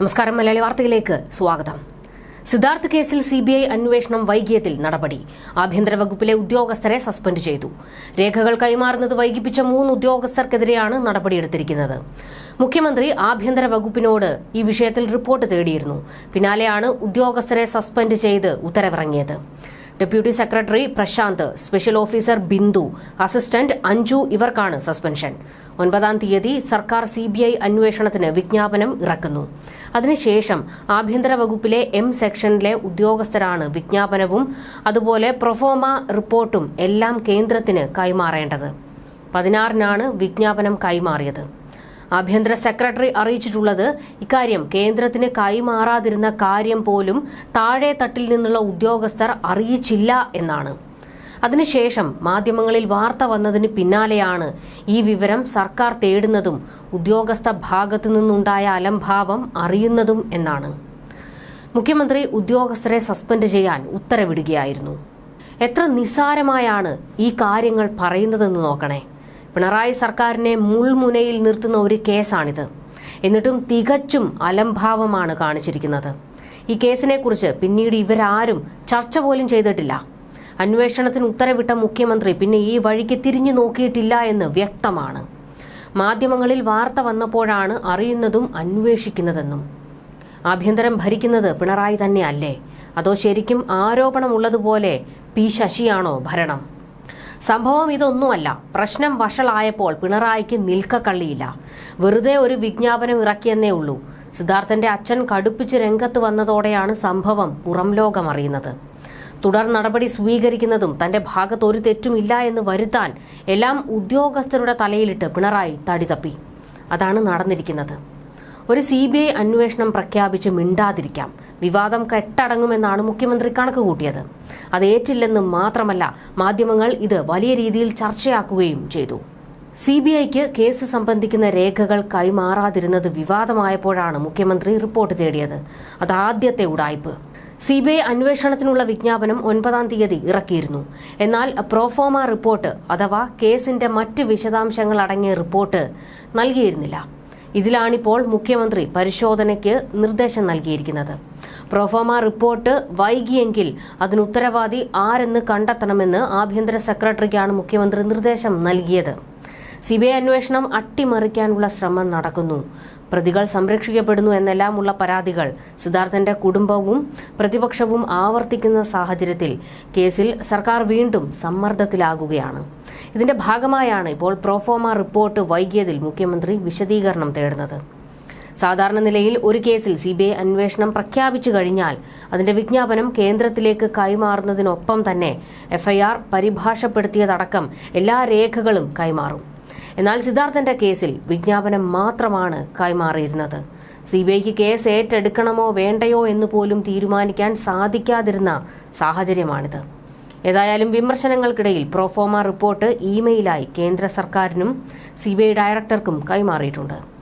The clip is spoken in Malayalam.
നമസ്കാരം മലയാളി വാർത്തയിലേക്ക് സ്വാഗതം. സിദ്ധാർത്ഥ് കേസിൽ സി ബി ഐ അന്വേഷണം വൈകിയതിൽ നടപടി. ആഭ്യന്തര വകുപ്പിലെ ഉദ്യോഗസ്ഥരെ സസ്പെൻഡ് ചെയ്തു. രേഖകൾ കൈമാറുന്നത് വൈകിപ്പിച്ച മൂന്ന് ഉദ്യോഗസ്ഥർക്കെതിരെയാണ് നടപടിയെടുത്തിരിക്കുന്നത്. മുഖ്യമന്ത്രി ആഭ്യന്തര വകുപ്പിനോട് ഈ വിഷയത്തിൽ റിപ്പോർട്ട് തേടിയിരുന്നു. പിന്നാലെയാണ് ഉദ്യോഗസ്ഥരെ സസ്പെൻഡ് ചെയ്ത് ഉത്തരവിറങ്ങിയത്. Deputy secretary Prashanth special officer Bindu assistant Anju ഇവർക്കാണ് suspension. ഒൻപതാം തീയതി സർക്കാർ സി ബി ഐ അന്വേഷണത്തിന് വിജ്ഞാപനം ഇറക്കുന്നു. അതിനുശേഷം ആഭ്യന്തര വകുപ്പിലെ എം സെക്ഷനിലെ ഉദ്യോഗസ്ഥരാണ് വിജ്ഞാപനവും അതുപോലെ പ്രൊഫോമ റിപ്പോർട്ടും എല്ലാം കേന്ദ്രത്തിന് കൈമാറേണ്ടത്. പതിനാറിനാണ് വിജ്ഞാപനം കൈമാറിയത്. ആഭ്യന്തര സെക്രട്ടറി അറിയിച്ചിട്ടുള്ളത് ഇക്കാര്യം കേന്ദ്രത്തിന് കൈമാറാതിരുന്ന കാര്യം പോലും താഴെ തട്ടിൽ നിന്നുള്ള ഉദ്യോഗസ്ഥർ അറിയിച്ചില്ല എന്നാണ്. അതിനുശേഷം മാധ്യമങ്ങളിൽ വാർത്ത വന്നതിന് പിന്നാലെയാണ് ഈ വിവരം സർക്കാർ തേടുന്നതും ഉദ്യോഗസ്ഥ ഭാഗത്തു നിന്നുണ്ടായ അലംഭാവം അറിയുന്നതും എന്നാണ്. മുഖ്യമന്ത്രി ഉദ്യോഗസ്ഥരെ സസ്പെൻഡ് ചെയ്യാൻ ഉത്തരവിടുകയായിരുന്നു. എത്ര നിസ്സാരമായാണ് ഈ കാര്യങ്ങൾ പറയുന്നതെന്ന് നോക്കണേ. പിണറായി സർക്കാരിനെ മുൾമുനയിൽ നിർത്തുന്ന ഒരു കേസാണിത്. എന്നിട്ടും തികച്ചും അലംഭാവമാണ് കാണിച്ചിരിക്കുന്നത്. ഈ കേസിനെക്കുറിച്ച് പിന്നീട് ഇവരാരും ചർച്ച പോലും ചെയ്തിട്ടില്ല. അന്വേഷണത്തിന് ഉത്തരവിട്ട മുഖ്യമന്ത്രി പിന്നെ ഈ വഴിക്ക് തിരിഞ്ഞു നോക്കിയിട്ടില്ല എന്ന് വ്യക്തമാണ്. മാധ്യമങ്ങളിൽ വാർത്ത വന്നപ്പോഴാണ് അറിയുന്നതും അന്വേഷിക്കുന്നതെന്നും. ആഭ്യന്തരം ഭരിക്കുന്നത് പിണറായി തന്നെയല്ലേ? അതോ ശരിക്കും ആരോപണമുള്ളതുപോലെ പി ശശിയാണോ ഭരണം? സംഭവം ഇതൊന്നുമല്ല. പ്രശ്നം വഷളായപ്പോൾ പിണറായിക്ക് നിൽക്ക കള്ളിയില്ല. വെറുതെ ഒരു വിജ്ഞാപനം ഇറക്കിയെന്നേ ഉള്ളൂ. സിദ്ധാർത്ഥന്റെ അച്ഛൻ കടുപ്പിച്ച് രംഗത്ത് വന്നതോടെയാണ് സംഭവം പുറം ലോകമറിയുന്നത് തുടർ നടപടി സ്വീകരിക്കുന്നതും തന്റെ ഭാഗത്ത് ഒരു തെറ്റുമില്ല എന്ന് വരുത്താൻ എല്ലാം ഉദ്യോഗസ്ഥരുടെ തലയിലിട്ട് പിണറായി തടിതപ്പി. അതാണ് നടന്നിരിക്കുന്നത്. ഒരു സി ബി ഐ അന്വേഷണം പ്രഖ്യാപിച്ച് മിണ്ടാതിരിക്കാം. വിവാദം കെട്ടടങ്ങുമെന്നാണ് മുഖ്യമന്ത്രി കണക്ക് കൂട്ടിയത്. അത് ഏറ്റില്ലെന്നും മാത്രമല്ല മാധ്യമങ്ങൾ ഇത് വലിയ രീതിയിൽ ചർച്ചയാക്കുകയും ചെയ്തു. സി ബി ഐക്ക് കേസ് സംബന്ധിക്കുന്ന രേഖകൾ കൈമാറാതിരുന്നത് വിവാദമായപ്പോഴാണ് മുഖ്യമന്ത്രി റിപ്പോർട്ട് തേടിയത്. അതാദ്യത്തെ ഉടായ്പ്. സി ബി ഐ അന്വേഷണത്തിനുള്ള വിജ്ഞാപനം ഒൻപതാം തീയതി ഇറക്കിയിരുന്നു. എന്നാൽ പ്രോഫോമ റിപ്പോർട്ട് അഥവാ കേസിന്റെ മറ്റ് വിശദാംശങ്ങൾ അടങ്ങിയ റിപ്പോർട്ട് നൽകിയിരുന്നില്ല. ഇതിലാണിപ്പോൾ മുഖ്യമന്ത്രി പരിശോധനയ്ക്ക് നിർദ്ദേശം നൽകിയിരിക്കുന്നത്. പ്രൊഫോമ റിപ്പോർട്ട് വൈകിയെങ്കിൽ അതിന് ഉത്തരവാദി ആരെന്ന് കണ്ടെത്തണമെന്ന് ആഭ്യന്തര സെക്രട്ടറിക്കാണ് മുഖ്യമന്ത്രി നിർദ്ദേശം നൽകിയത്. സിബിഐ അന്വേഷണം അട്ടിമറിക്കാനുള്ള ശ്രമം നടക്കുന്നു. പ്രതികൾ സംരക്ഷിക്കപ്പെടുന്നു എന്നെല്ലാമുള്ള പരാതികൾ സിദ്ധാർത്ഥന്റെ കുടുംബവും പ്രതിപക്ഷവും ആവർത്തിക്കുന്ന സാഹചര്യത്തിൽ കേസിൽ സർക്കാർ വീണ്ടും സമ്മർദ്ദത്തിലാകുകയാണ്. ഇതിന്റെ ഭാഗമായാണ് ഇപ്പോൾ പ്രോഫോമ റിപ്പോർട്ട് വൈകിയതിൽ മുഖ്യമന്ത്രി വിശദീകരണം തേടുന്നത്. സാധാരണ നിലയിൽ ഒരു കേസിൽ സി ബി ഐ അന്വേഷണം പ്രഖ്യാപിച്ചു കഴിഞ്ഞാൽ അതിന്റെ വിജ്ഞാപനം കേന്ദ്രത്തിലേക്ക് കൈമാറുന്നതിനൊപ്പം തന്നെ എഫ്ഐആർ പരിഭാഷപ്പെടുത്തിയതടക്കം എല്ലാ രേഖകളും കൈമാറും. എന്നാൽ സിദ്ധാർത്ഥന്റെ കേസിൽ വിജ്ഞാപനം മാത്രമാണ് കൈമാറിയിരുന്നത്. സി ബി ഐക്ക് കേസ് ഏറ്റെടുക്കണമോ വേണ്ടയോ എന്ന് പോലും തീരുമാനിക്കാൻ സാധിക്കാതിരുന്ന സാഹചര്യമാണിത്. ഏതായാലും വിമർശനങ്ങൾക്കിടയിൽ പ്രോഫോമ റിപ്പോർട്ട് ഇമെയിലായി കേന്ദ്ര സർക്കാരിനും സി ഡയറക്ടർക്കും കൈമാറിയിട്ടുണ്ട്.